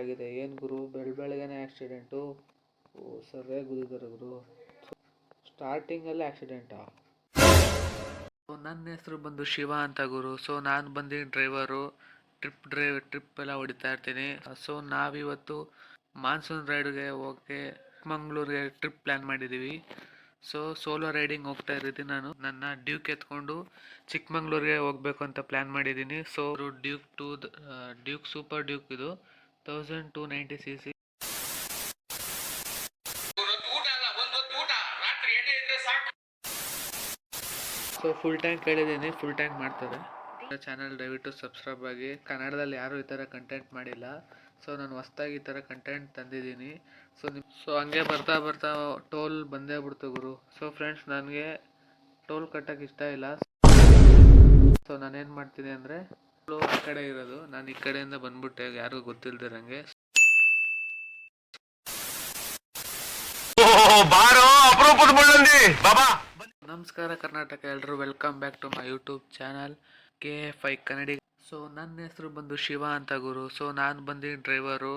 ಆಗಿದೆ. ಏನು ಗುರು? ಬೆಳ ಬೆಳಗ್ಗೆನೇ ಆಕ್ಸಿಡೆಂಟು ಓ, ಸರಿಯಾಗಿ ಗುದ್ದಿದ್ದಾರೆ ಗುರು. ಸ್ಟಾರ್ಟಿಂಗಲ್ಲೇ ಆಕ್ಸಿಡೆಂಟಾ ನನ್ನ ಹೆಸರು ಬಂದು ಶಿವ ಅಂತ ಗುರು. ಸೊ ನಾನು ಬಂದು ಡ್ರೈವರು ಟ್ರಿಪ್ ಡ್ರೈವ್ ಟ್ರಿಪ್ ಎಲ್ಲ ಹೊಡಿತಾ ಇರ್ತೀನಿ. ಸೊ ನಾವಿವತ್ತು ಮಾನ್ಸೂನ್ ರೈಡ್ಗೆ ಹೋಗಿ ಚಿಕ್ಕಮಂಗ್ಳೂರಿಗೆ ಟ್ರಿಪ್ ಪ್ಲ್ಯಾನ್ ಮಾಡಿದ್ದೀವಿ ಸೊ ಸೋಲೋ ರೈಡಿಂಗ್ ಹೋಗ್ತಾ ಇರ್ತೀನಿ ನಾನು. ನನ್ನ ಡ್ಯೂಕ್ ಎತ್ಕೊಂಡು ಚಿಕ್ಕಮಂಗ್ಳೂರಿಗೆ ಹೋಗ್ಬೇಕು ಅಂತ ಪ್ಲ್ಯಾನ್ ಮಾಡಿದ್ದೀನಿ. So Duke two Duke super Duke ಇದು. Thousand two ninety C C. So full tank ಕೇಳಿದ್ದೀನಿ. ಫುಲ್ ಟ್ಯಾಂಕ್ ಮಾಡ್ತಾರೆ ಚಾನಲ್ ದಯವಿಟ್ಟು ಸಬ್ಸ್ಕ್ರೈಬ್ ಆಗಿ. ಕನ್ನಡದಲ್ಲಿ ಯಾರು ಈ ಥರ ಕಂಟೆಂಟ್ ಮಾಡಿಲ್ಲ. ಸೊ ನಾನು ಹೊಸ್ದಾಗಿ ಈ ಥರ ಕಂಟೆಂಟ್ ತಂದಿದ್ದೀನಿ. ಸೊ ನಿಮ್ ಸೊ ಹಂಗೆ ಬರ್ತಾ ಬರ್ತಾ ಟೋಲ್ ಬಂದೇ ಬಿಡ್ತು ಗುರು. ಸೊ ಫ್ರೆಂಡ್ಸ್ ನನಗೆ ಟೋಲ್ ಕಟ್ಟಕ್ಕೆ ಇಷ್ಟ ಇಲ್ಲ. ಸೊ ನಾನೇನು ಮಾಡ್ತೀನಿ ಅಂದರೆ ಆ ಕಡೆ ಇರೋದು. ನಾನು ಈ ಕಡೆಯಿಂದ ಬಂದ್ಬಿಟ್ಟೆ. ಯಾರಿಗೂ ಗೊತ್ತಿಲ್ದಿರಂಗೆ ಬಾರೋ ಅಪರೂಪದ ಮುಳ್ಳಂದಿ ಬಾಬಾ. ನಮಸ್ಕಾರ ಕರ್ನಾಟಕ ಎಲ್ಲರೂ welcome back to my YouTube channel K F I ಕನ್ನಡಿ ಸೊ ನನ್ನ ಹೆಸರು ಬಂದು ಶಿವ ಅಂತ ಗುರು. ಸೊ ನಾನು ಬಂದಿ ಡ್ರೈವರು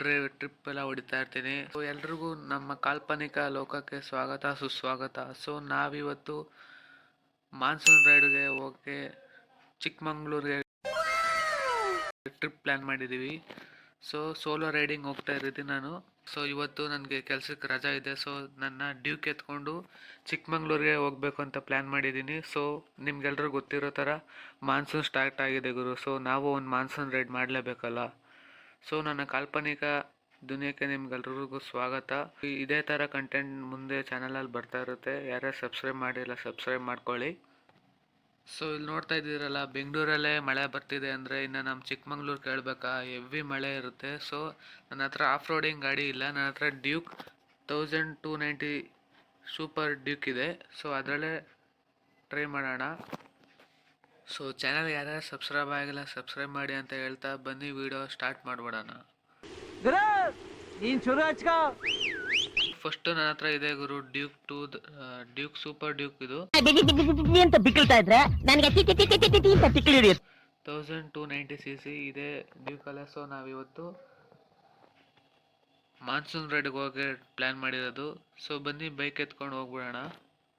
ಡ್ರೈವ್ ಟ್ರಿಪ್ ಎಲ್ಲ ಹೊಡಿತಾ ಇರ್ತೀನಿ. ಸೊ ಎಲ್ರಿಗೂ ನಮ್ಮ ಕಾಲ್ಪನಿಕ ಲೋಕಕ್ಕೆ ಸ್ವಾಗತ, ಸುಸ್ವಾಗತ. ಸೊ ನಾವಿವತ್ತು ಮಾನ್ಸೂನ್ ರೈಡ್ಗೆ ಹೋಗಕ್ಕೆ ಚಿಕ್ಕಮಂಗ್ಳೂರಿಗೆ ಟ್ರಿಪ್ ಪ್ಲ್ಯಾನ್ ಮಾಡಿದ್ದೀವಿ ಸೊ ಸೋಲೋ ರೈಡಿಂಗ್ ಹೋಗ್ತಾ ಇರ್ತೀನಿ ನಾನು. ಸೊ ಇವತ್ತು ನನಗೆ ಕೆಲಸಕ್ಕೆ ರಜಾ ಇದೆ. ಸೊ ನನ್ನ ಡ್ಯೂಕ್ ಎತ್ಕೊಂಡು ಚಿಕ್ಕಮಂಗ್ಳೂರಿಗೆ ಹೋಗ್ಬೇಕು ಅಂತ ಪ್ಲ್ಯಾನ್ ಮಾಡಿದ್ದೀನಿ ಸೊ ನಿಮ್ಗೆಲ್ರಿಗೂ ಗೊತ್ತಿರೋ ಥರ ಮಾನ್ಸೂನ್ ಸ್ಟಾರ್ಟ್ ಆಗಿದೆ ಗುರು. ಸೊ ನಾವು ಒಂದು ಮಾನ್ಸೂನ್ ರೈಡ್ ಮಾಡಲೇಬೇಕಲ್ಲ? ಸೊ ನನ್ನ ಕಾಲ್ಪನಿಕ ದುನಿಯಕ್ಕೆ ನಿಮ್ಗೆಲ್ರಿಗೂ ಸ್ವಾಗತ. ಇದೇ ಥರ ಕಂಟೆಂಟ್ ಮುಂದೆ ಚಾನಲಲ್ಲಿ ಬರ್ತಾ ಇರುತ್ತೆ. ಯಾರ್ಯಾರು ಸಬ್ಸ್ಕ್ರೈಬ್ ಮಾಡಿಲ್ಲ ಸಬ್ಸ್ಕ್ರೈಬ್ ಮಾಡ್ಕೊಳ್ಳಿ. ಸೊ ಇಲ್ಲಿ ನೋಡ್ತಾ ಇದ್ದೀರಲ್ಲ, ಬೆಂಗಳೂರಲ್ಲೇ ಮಳೆ ಬರ್ತಿದೆ ಅಂದರೆ ಇನ್ನು ನಮ್ಮ ಚಿಕ್ಕಮಂಗ್ಳೂರು ಕೇಳಬೇಕಾ? ಹೆವಿ ಮಳೆ ಇರುತ್ತೆ. ಸೊ ನನ್ನ ಹತ್ರ ಆಫ್ ರೋಡಿಂಗ್ ಗಾಡಿ ಇಲ್ಲ. ನನ್ನ ಹತ್ರ Duke thousand two ninety super Duke ಇದೆ. ಸೊ ಅದರಲ್ಲೇ ಟ್ರೈ ಮಾಡೋಣ. ಸೊ ಚಾನಲ್ ಯಾರ್ಯಾರು ಸಬ್ಸ್ಕ್ರೈಬ್ ಆಗಿಲ್ಲ ಸಬ್ಸ್ಕ್ರೈಬ್ ಮಾಡಿ ಅಂತ ಹೇಳ್ತಾ ಬನ್ನಿ ವಿಡಿಯೋ ಸ್ಟಾರ್ಟ್ ಮಾಡ್ಬಿಡೋಣ. ಫಸ್ಟ್ ಶುರು ಹಚ್ಕೋ. ಫಸ್ಟು ನನ್ನ ಹತ್ರ ಇದೆ ಗುರು Duke two Duke super Duke ಇದು. ಅಂತ ಬಿಕ್ಕಳ್ತಾ ಇದ್ರೆ ನನಗೆ ಟಿ ಟಿ ಟಿ ಟಿ ಟಿ ಟಿ ಅಂತ ತಿಕ್ಕಲಿ ಹಿಡಿಯುತ್ತೆ thousand two ninety C C ಇದೆ ಡ್ಯೂಕಲ್ಲ ಸೊ ನಾವಿವತ್ತು. ಮಾನ್ಸೂನ್ ರೈಡ್ಗೆ ಹೋಗಿ ಪ್ಲ್ಯಾನ್ ಮಾಡಿರೋದು. ಸೊ ಬನ್ನಿ ಬೈಕ್ ಎತ್ಕೊಂಡು ಹೋಗ್ಬಿಡೋಣ.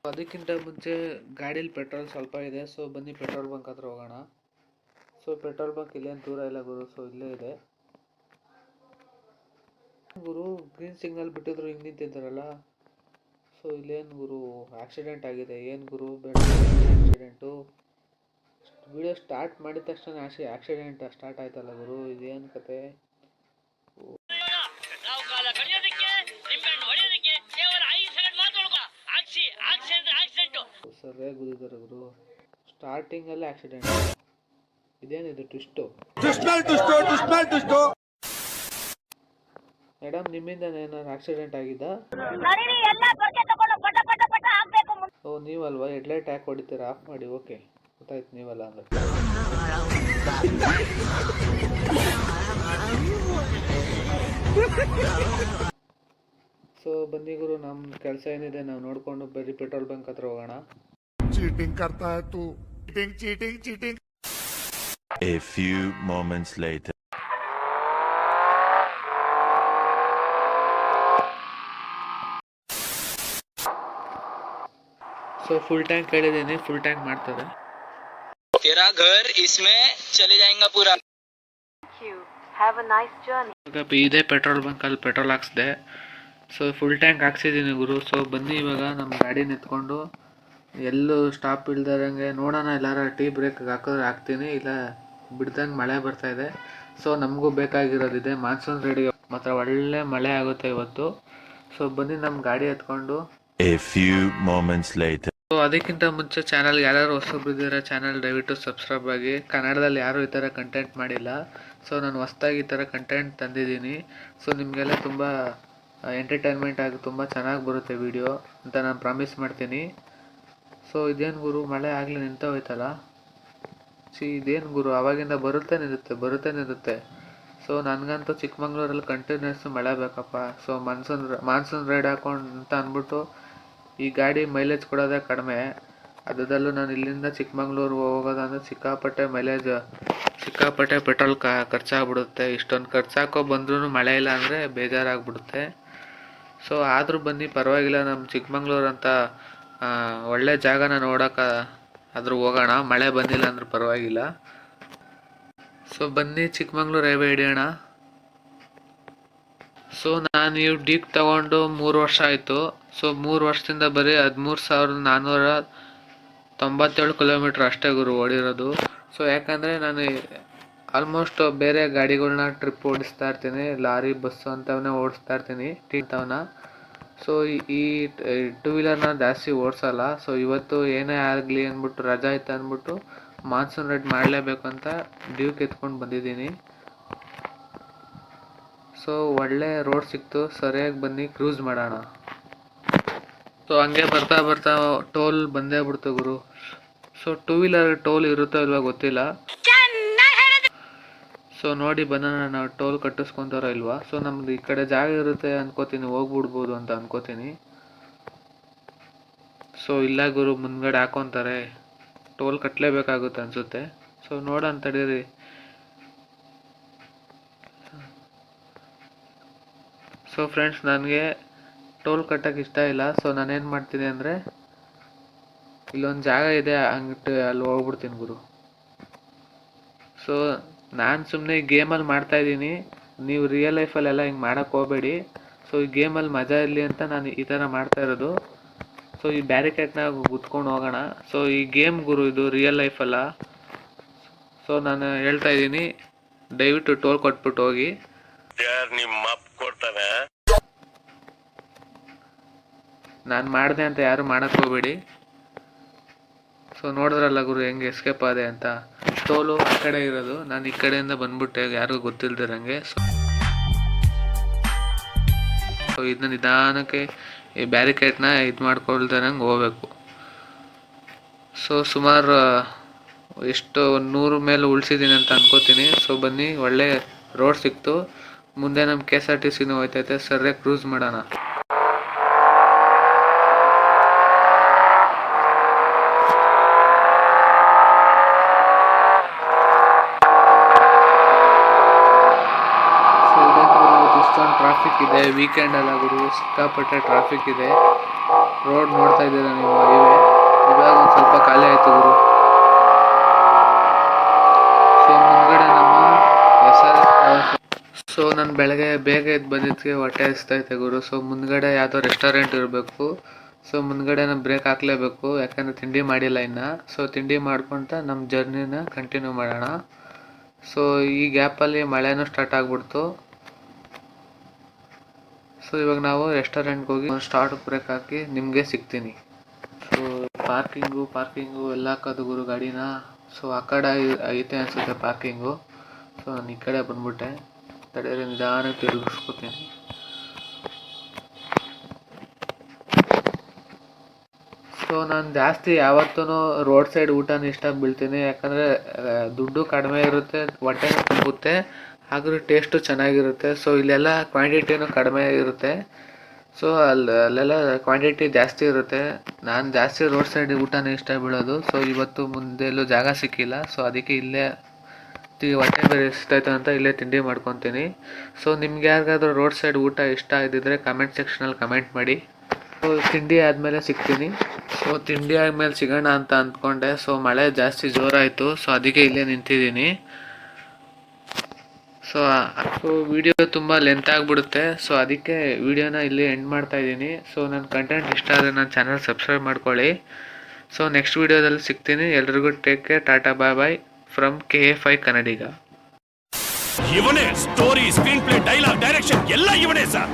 ಅದಕ್ಕಿಂತ ಮುಂಚೆ ಗಾಡೀಲಿ ಪೆಟ್ರೋಲ್ ಸ್ವಲ್ಪ ಇದೆ, ಸೊ ಬನ್ನಿ ಪೆಟ್ರೋಲ್ ಬಂಕ್ ಹತ್ರ ಹೋಗೋಣ. ಸೊ ಪೆಟ್ರೋಲ್ ಬಂಕ್ ಇಲ್ಲೇನು ದೂರ ಇಲ್ಲ ಗುರು, ಸೊ ಇಲ್ಲೇ ಇದೆ. ಗುರು ಗ್ರೀನ್ ಸಿಗ್ನಲ್ ಬಿಟ್ಟಿದ್ರು ಹಿಂಗೆ ನಿಂತಿದ್ದಾರಲ್ಲ. ಸೊ ಇಲ್ಲೇನು ಗುರು ಆಕ್ಸಿಡೆಂಟ್ ಆಗಿದೆ, ಏನು ಗುರು ಆಕ್ಸಿಡೆಂಟು ವಿಡಿಯೋ ಸ್ಟಾರ್ಟ್ ಮಾಡಿದ ತಕ್ಷಣ ಆಶೆ ಆಕ್ಸಿಡೆಂಟ್ ಸ್ಟಾರ್ಟ್ ಆಯ್ತಲ್ಲ ಗುರು, ಇದೇನು ಕತೆ? ಸರಿಯಾಗಿ ಗುದ್ದಿದ್ದಾರೆ ಗುರು. ಸ್ಟಾರ್ಟಿಂಗಲ್ಲೇ ಆಕ್ಸಿಡೆಂಟ್ ಇದೇನಿದು ಟ್ವಿಸ್ಟು ಮೇಡಮ್ ನಿಮ್ಮಿಂದ ಏನಾದ್ರು ಆಕ್ಸಿಡೆಂಟ್ ಆಗಿದ್ದ? ಓ ನೀವಲ್ವಾ? ಹೆಡ್ಲೈಟ್ ಯಾಕೆ ಹೊಡಿತೀರಾ ಆಫ್ ಮಾಡಿ ಓಕೆ ಗೊತ್ತಾಯ್ತು ನೀವಲ್ಲ ಅಂದ್ರೆ. ಸೊ ಬನ್ನಿ ಗುರು ನಮ್ಮ ಕೆಲಸ ಏನಿದೆ ನಾವು ನೋಡ್ಕೊಂಡು ಬರೀ ಪೆಟ್ರೋಲ್ ಬಂಕ್ ಹತ್ರ ಹೋಗೋಣ. चीटिंग करता है तू cheating cheating cheating A few moments later. So full tank ಹೇಳಿದ್ದೀನಿ ಫುಲ್ ಟ್ಯಾಂಕ್ ಮಾಡ್ತಾರೆ तेरा घर इसमें चले जाएगा पूरा Have a nice journey. ಇವಾಗ ಇದೇ petrol ಬಂಕಲ್ಲಿ petrol ಹಾಕ್ಸಿದೆ so full tank ಹಾಕ್ಸಿದ್ದೀನಿ ಗುರು ಸೊ ಬನ್ನಿ ಇವಾಗ ನಮ್ಮ ಗಾಡಿನ ಎತ್ಕೊಂಡು ಎಲ್ಲೂ ಸ್ಟಾಪ್ ಇಲ್ದಿರಂಗೆ ನೋಡೋಣ ಎಲ್ಲಾರ ಟೀ ಬ್ರೇಕ್ ಹಾಕಿದ್ರೆ ಹಾಕ್ತೀನಿ ಇಲ್ಲ ಬಿಡ್ದಂಗೆ ಮಳೆ ಬರ್ತಾ ಇದೆ. ಸೊ ನಮಗೂ ಬೇಕಾಗಿರೋದಿದೆ ಮಾನ್ಸೂನ್ ರೆಡಿ ಮಾತ್ರ ಒಳ್ಳೆ ಮಳೆ ಆಗುತ್ತೆ ಇವತ್ತು. ಸೊ ಬನ್ನಿ ನಮ್ಮ ಗಾಡಿ ಎತ್ಕೊಂಡು. ಸೊ ಅದಕ್ಕಿಂತ ಮುಂಚೆ ಚಾನಲ್ ಯಾರು ಹೊಸಬ್ರು ಇದ್ದೀರಾ ಚಾನಲ್ ದಯವಿಟ್ಟು ಸಬ್ಸ್ಕ್ರೈಬ್ ಆಗಿ. ಕನ್ನಡದಲ್ಲಿ ಯಾರು ಈ ಥರ ಕಂಟೆಂಟ್ ಮಾಡಿಲ್ಲ. ಸೊ ನಾನು ಹೊಸ್ದಾಗಿ ಈ ಥರ ಕಂಟೆಂಟ್ ತಂದಿದ್ದೀನಿ. ಸೊ ನಿಮಗೆಲ್ಲ ತುಂಬ ಎಂಟರ್ಟೈನ್ಮೆಂಟ್ ಆಗಿ ತುಂಬ ಚೆನ್ನಾಗಿ ಬರುತ್ತೆ ವಿಡಿಯೋ ಅಂತ ನಾನು ಪ್ರಾಮಿಸ್ ಮಾಡ್ತೀನಿ. ಸೊ ಇದೇನು ಗುರು, ಮಳೆ ಆಗಲಿ ನಿಂತೋಯ್ತಲ್ಲ? ಸಿ ಇದೇನು ಗುರು, ಅವಾಗಿಂದ ಬರುತ್ತೆ ನಿರುತ್ತೆ ಬರುತ್ತೆ ನಿರುತ್ತೆ. ಸೊ ನನಗಂತೂ ಚಿಕ್ಕಮಂಗ್ಳೂರಲ್ಲಿ ಕಂಟಿನ್ಯೂಸ್ ಮಳೆ ಬೇಕಪ್ಪ. ಸೊ ಮಾನ್ಸೂನ್ ಮಾನ್ಸೂನ್ ರೈಡ್ ಹಾಕೊಂಡು ಅಂತ ಅಂದ್ಬಿಟ್ಟು ಈ ಗಾಡಿ ಮೈಲೇಜ್ ಕೊಡೋದೇ ಕಡಿಮೆ. ಅದರಲ್ಲೂ ನಾನು ಇಲ್ಲಿಂದ ಚಿಕ್ಕಮಂಗ್ಳೂರು ಹೋಗೋದಂದ್ರೆ ಸಿಕ್ಕಾಪಟ್ಟೆ ಮೈಲೇಜ್ ಸಿಕ್ಕಾಪಟ್ಟೆ ಪೆಟ್ರೋಲ್ ಕ, ಖರ್ಚಾಗ್ಬಿಡುತ್ತೆ. ಇಷ್ಟೊಂದು ಖರ್ಚಾಕೋ ಬಂದ್ರೂ ಮಳೆ ಇಲ್ಲ ಅಂದರೆ ಬೇಜಾರಾಗ್ಬಿಡುತ್ತೆ. ಸೊ ಆದರೂ ಬನ್ನಿ, ಪರವಾಗಿಲ್ಲ ನಮ್ಮ ಚಿಕ್ಕಮಂಗ್ಳೂರು ಅಂತ ಒಳ್ಳೆ ಜಾಗನ ನೋಡೋಕೆ ಆದರೂ ಹೋಗೋಣ. ಮಳೆ ಬಂದಿಲ್ಲ ಅಂದ್ರೆ ಪರವಾಗಿಲ್ಲ. ಸೊ ಬನ್ನಿ ಚಿಕ್ಕಮಂಗ್ಳೂರು ಹೈವೇ ಹಿಡಿಯೋಣ. ಸೊ ನಾನು ಈ ಡೀಪ್ ತಗೊಂಡು ಮೂರು ವರ್ಷ ಆಯಿತು. ಸೊ ಮೂರು ವರ್ಷದಿಂದ ಬರೀ ಹದಿಮೂರು ಸಾವಿರದ ನಾನ್ನೂರ ತೊಂಬತ್ತೇಳು ಕಿಲೋಮೀಟ್ರ್ ಅಷ್ಟೇ ಗುರು ಓಡಿರೋದು. ಸೊ ಯಾಕಂದರೆ ನಾನು ಆಲ್ಮೋಸ್ಟ್ ಬೇರೆ ಗಾಡಿಗಳನ್ನ ಟ್ರಿಪ್ ಓಡಿಸ್ತಾ ಇರ್ತೀನಿ. ಲಾರಿ, ಬಸ್ಸು ಅಂಥವನ್ನೇ ಓಡಿಸ್ತಾ ಇರ್ತೀನಿ. ಟೀ ಅಂಥವನ್ನ ಸೊ ಈ ಟೂ ವೀಲರ್ನ ಜಾಸ್ತಿ ಓಡಿಸಲ್ಲ. ಸೊ ಇವತ್ತು ಏನೇ ಆಗಲಿ ಅಂದ್ಬಿಟ್ಟು, ರಜಾ ಇತ್ತು ಅಂದ್ಬಿಟ್ಟು ಮಾನ್ಸೂನ್ ರೈಡ್ ಮಾಡಲೇಬೇಕು ಅಂತ ಡ್ಯೂಕ್ ಎತ್ಕೊಂಡು ಬಂದಿದ್ದೀನಿ. ಸೊ ಒಳ್ಳೆ ರೋಡ್ ಸಿಕ್ತು. ಸರಿಯಾಗಿ ಬನ್ನಿ ಕ್ರೂಸ್ ಮಾಡೋಣ. ಸೊ ಹಂಗೆ ಬರ್ತಾ ಬರ್ತಾ ಟೋಲ್ ಬಂದೇ ಬಿಡ್ತು ಗುರು. ಸೊ ಟೂ ವೀಲರ್ ಟೋಲ್ ಇರುತ್ತೋ ಇಲ್ವಾ ಗೊತ್ತಿಲ್ಲ. ಸೊ ನೋಡಿ ಬಂದಾನ ನಾವು ಟೋಲ್ ಕಟ್ಟಿಸ್ಕೊತಾರೋ ಇಲ್ವಾ? ಸೊ ನಮ್ದು ಈ ಕಡೆ ಜಾಗ ಇರುತ್ತೆ ಅನ್ಕೋತೀನಿ, ಹೋಗ್ಬಿಡ್ಬೋದು ಅಂತ ಅನ್ಕೋತೀನಿ. ಸೊ ಇಲ್ಲ ಗುರು, ಮುಂದ್ಗಡೆ ಹಾಕೊಂತಾರೆ. ಟೋಲ್ ಕಟ್ಟಲೇಬೇಕಾಗುತ್ತೆ ಅನ್ಸುತ್ತೆ. ಸೊ ನೋಡೋಣ ತಡೀರಿ. ಸೊ ಫ್ರೆಂಡ್ಸ್ ನನಗೆ ಟೋಲ್ ಕಟ್ಟಕ್ಕೆ ಇಷ್ಟ ಇಲ್ಲ. ಸೊ ನಾನೇನು ಮಾಡ್ತೀನಿ ಅಂದರೆ, ಇಲ್ಲೊಂದು ಜಾಗ ಇದೆ ಹಂಗಿಟ್ಟು ಅಲ್ಲಿ ಹೋಗ್ಬಿಡ್ತೀನಿ ಗುರು. ಸೊ ನಾನು ಸುಮ್ಮನೆ ಗೇಮಲ್ಲಿ ಮಾಡ್ತಾ ಇದ್ದೀನಿ. ನೀವು ರಿಯಲ್ ಲೈಫಲ್ಲೆಲ್ಲ ಹಿಂಗೆ ಮಾಡೋಕ್ಕೆ ಹೋಗಬೇಡಿ. ಸೊ ಈ ಗೇಮಲ್ಲಿ ಮಜಾ ಇರಲಿ ಅಂತ ನಾನು ಈ ಥರ ಮಾಡ್ತಾ ಇರೋದು. ಸೊ ಈ ಬ್ಯಾರಿಕೇಡ್ನಾಗ ಗುತ್ಕೊಂಡು ಹೋಗೋಣ. ಸೊ ಈ ಗೇಮ್ ಗುರು ಇದು ರಿಯಲ್ ಲೈಫಲ್ಲ ಸೊ ನಾನು ಹೇಳ್ತಾ ಇದ್ದೀನಿ. ದಯವಿಟ್ಟು ಟೋಲ್ ಕೊಟ್ಬಿಟ್ಟು ಹೋಗಿ. ನಾನು ಮಾಡಿದೆ ಅಂತ ಯಾರು ಮಾಡಕ್ಕೆ ಹೋಗಬೇಡಿ. ಸೊ ನೋಡಿದ್ರಲ್ಲ ಗುರು ಹೆಂಗೆ ಎಸ್ಕೇಪ್ ಆದೆ ಅಂತ. ಟೋಲು ಆ ಕಡೆ ಇರೋದು. ನಾನು ಈ ಕಡೆಯಿಂದ ಬಂದ್ಬಿಟ್ಟೆ ಯಾರಿಗೂ ಗೊತ್ತಿಲ್ದಿರಂಗೆ ಸೊ ಇದನ್ನ ನಿಧಾನಕ್ಕೆ ಈ ಬ್ಯಾರಿಕೇಡ್ನ ಇದು ಮಾಡ್ಕೊಳ್ದಾರಂಗೆ ಹೋಗ್ಬೇಕು. ಸೊ ಸುಮಾರು ಎಷ್ಟು ನೂರು ಮೇಲೆ ಉಳಿಸಿದ್ದೀನಿ ಅಂತ ಅನ್ಕೋತೀನಿ. ಸೊ ಬನ್ನಿ, ಒಳ್ಳೆ ರೋಡ್ ಸಿಕ್ತು. ಮುಂದೆ ನಮ್ಮ ಕೆ ಎಸ್ ಆರ್ ಟಿ ಸಿನೂ ಹೋಯ್ತೈತೆ. ಸರ್ರೆ ಕ್ರೂಸ್ ಮಾಡೋಣ ಸೊ ಇದೆ ಗುರು ಇವತ್ತು ಇಷ್ಟೊಂದು ಟ್ರಾಫಿಕ್ ಇದೆ ವೀಕೆಂಡ್ ಅಲ್ಲ ಗುರು. ಸಿಕ್ಕಾಪಟ್ಟೆ ಟ್ರಾಫಿಕ್ ಇದೆ. ರೋಡ್ ನೋಡ್ತಾ ಇದ್ದೀರಾ ನೀವು? ಹೈವೇ? ಇವಾಗ ಸ್ವಲ್ಪ ಖಾಲಿ ಆಯಿತು ಗುರು. ಸೊ ಮುಂದ್ಗಡೆ ನಮ್ಮ ಎಸ್ ಆರ್ ಸೊ ನಾನು ಬೆಳಗ್ಗೆ ಬೇಗ ಎದ್ದು ಬಂದಿದ್ದಕ್ಕೆ ಹೊಟ್ಟೆ ಹಸ್ತೈತೆ ಗುರು. ಸೊ ಮುಂದ್ಗಡೆ ಯಾವುದೋ ರೆಸ್ಟೋರೆಂಟ್ ಇರಬೇಕು. ಸೊ ಮುಂದ್ಗಡೆ ನಾನು ಬ್ರೇಕ್ ಹಾಕ್ಲೇಬೇಕು. ಯಾಕಂದರೆ ತಿಂಡಿ ಮಾಡಿಲ್ಲ ಇನ್ನು. ಸೊ ತಿಂಡಿ ಮಾಡ್ಕೊಂತ ನಮ್ಮ ಜರ್ನಿನ ಕಂಟಿನ್ಯೂ ಮಾಡೋಣ. ಸೊ ಈ ಗ್ಯಾಪಲ್ಲಿ ಮಳೆನೂ ಸ್ಟಾರ್ಟ್ ಆಗ್ಬಿಡ್ತು. ಸೊ ಇವಾಗ ನಾವು ರೆಸ್ಟೋರೆಂಟ್ಗೆ ಹೋಗಿ ಒಂದು ಸ್ಟಾರ್ಟ್ ಬ್ರೇಕ್ ಹಾಕಿ ನಿಮಗೆ ಸಿಗ್ತೀನಿ. ಸೊ ಪಾರ್ಕಿಂಗು ಪಾರ್ಕಿಂಗು ಎಲ್ಲ ಹಾಕೋದು ಗಾಡಿನ. ಸೊ ಆ ಕಡೆ ಐತೆ ಅನಿಸುತ್ತೆ ಪಾರ್ಕಿಂಗು ಸೊ ನಾನು ಈ ಕಡೆ ಬಂದ್ಬಿಟ್ಟೆ. ತಡೆದ್ರೆ ನಿಧಾನ ತಿರುಗಿಸ್ಕೊತೀನಿ. ಸೊ ನಾನು ಜಾಸ್ತಿ ಯಾವತ್ತೂ ರೋಡ್ ಸೈಡ್ ಊಟನ ಇಷ್ಟ ಬೀಳ್ತೀನಿ ಯಾಕಂದರೆ ದುಡ್ಡು ಕಡಿಮೆ ಇರುತ್ತೆ ಹೊಟ್ಟೆ ತುಂಬುತ್ತೆ. ಹಾಗೂ ಟೇಸ್ಟು ಚೆನ್ನಾಗಿರುತ್ತೆ. ಸೊ ಇಲ್ಲೆಲ್ಲ ಕ್ವಾಂಟಿಟಿನೂ ಕಡಿಮೆ ಇರುತ್ತೆ. ಸೊ ಅಲ್ಲಿ ಅಲ್ಲೆಲ್ಲ ಕ್ವಾಂಟಿಟಿ ಜಾಸ್ತಿ ಇರುತ್ತೆ. ನಾನು ಜಾಸ್ತಿ ರೋಡ್ ಸೈಡ್ ಊಟನೇ ಇಷ್ಟ ಬೀಳೋದು. ಸೊ ಇವತ್ತು ಮುಂದೆ ಎಲ್ಲೂ ಜಾಗ ಸಿಕ್ಕಿಲ್ಲ. ಸೊ ಅದಕ್ಕೆ ಇಲ್ಲೇ ಹೊಟ್ಟೆ ಬೇರೆ ಎಷ್ಟಾಯ್ತು ಅಂತ ಇಲ್ಲೇ ತಿಂಡಿ ಮಾಡ್ಕೊತೀನಿ. ಸೊ ನಿಮ್ಗೆ ಯಾರಿಗಾದ್ರೂ ರೋಡ್ ಸೈಡ್ ಊಟ ಇಷ್ಟ ಆಗಿದ್ದರೆ ಕಮೆಂಟ್ ಸೆಕ್ಷನಲ್ಲಿ ಕಮೆಂಟ್ ಮಾಡಿ. ಸೊ ತಿಂಡಿ ಆದಮೇಲೆ ಸಿಗ್ತೀನಿ. ಸೊ ತಿಂಡಿ ಆದಮೇಲೆ ಸಿಗೋಣ ಅಂತ ಅಂದ್ಕೊಂಡೆ. ಸೊ ಮಳೆ ಜಾಸ್ತಿ ಜೋರಾಯಿತು. ಸೊ ಅದಕ್ಕೆ ಇಲ್ಲೇ ನಿಂತಿದ್ದೀನಿ. ಸೊ ಸೊ ವಿಡಿಯೋ ತುಂಬ ಲೆಂತ್ ಆಗಿಬಿಡುತ್ತೆ. ಸೊ ಅದಕ್ಕೆ ವಿಡಿಯೋನ ಇಲ್ಲಿ ಎಂಡ್ ಮಾಡ್ತಾ ಇದ್ದೀನಿ. ಸೊ ನನ್ನ ಕಂಟೆಂಟ್ ಇಷ್ಟ ಆದರೆ ನನ್ನ ಚಾನಲ್ ಸಬ್ಸ್ಕ್ರೈಬ್ ಮಾಡ್ಕೊಳ್ಳಿ. ಸೊ ನೆಕ್ಸ್ಟ್ ವಿಡಿಯೋದಲ್ಲಿ ಸಿಗ್ತೀನಿ. ಎಲ್ರಿಗೂ take care tata bye bye from K F I Kannadiga ಇವನೇ story screenplay dialogue direction ಎಲ್ಲ ಇವನೇ ಸರ್.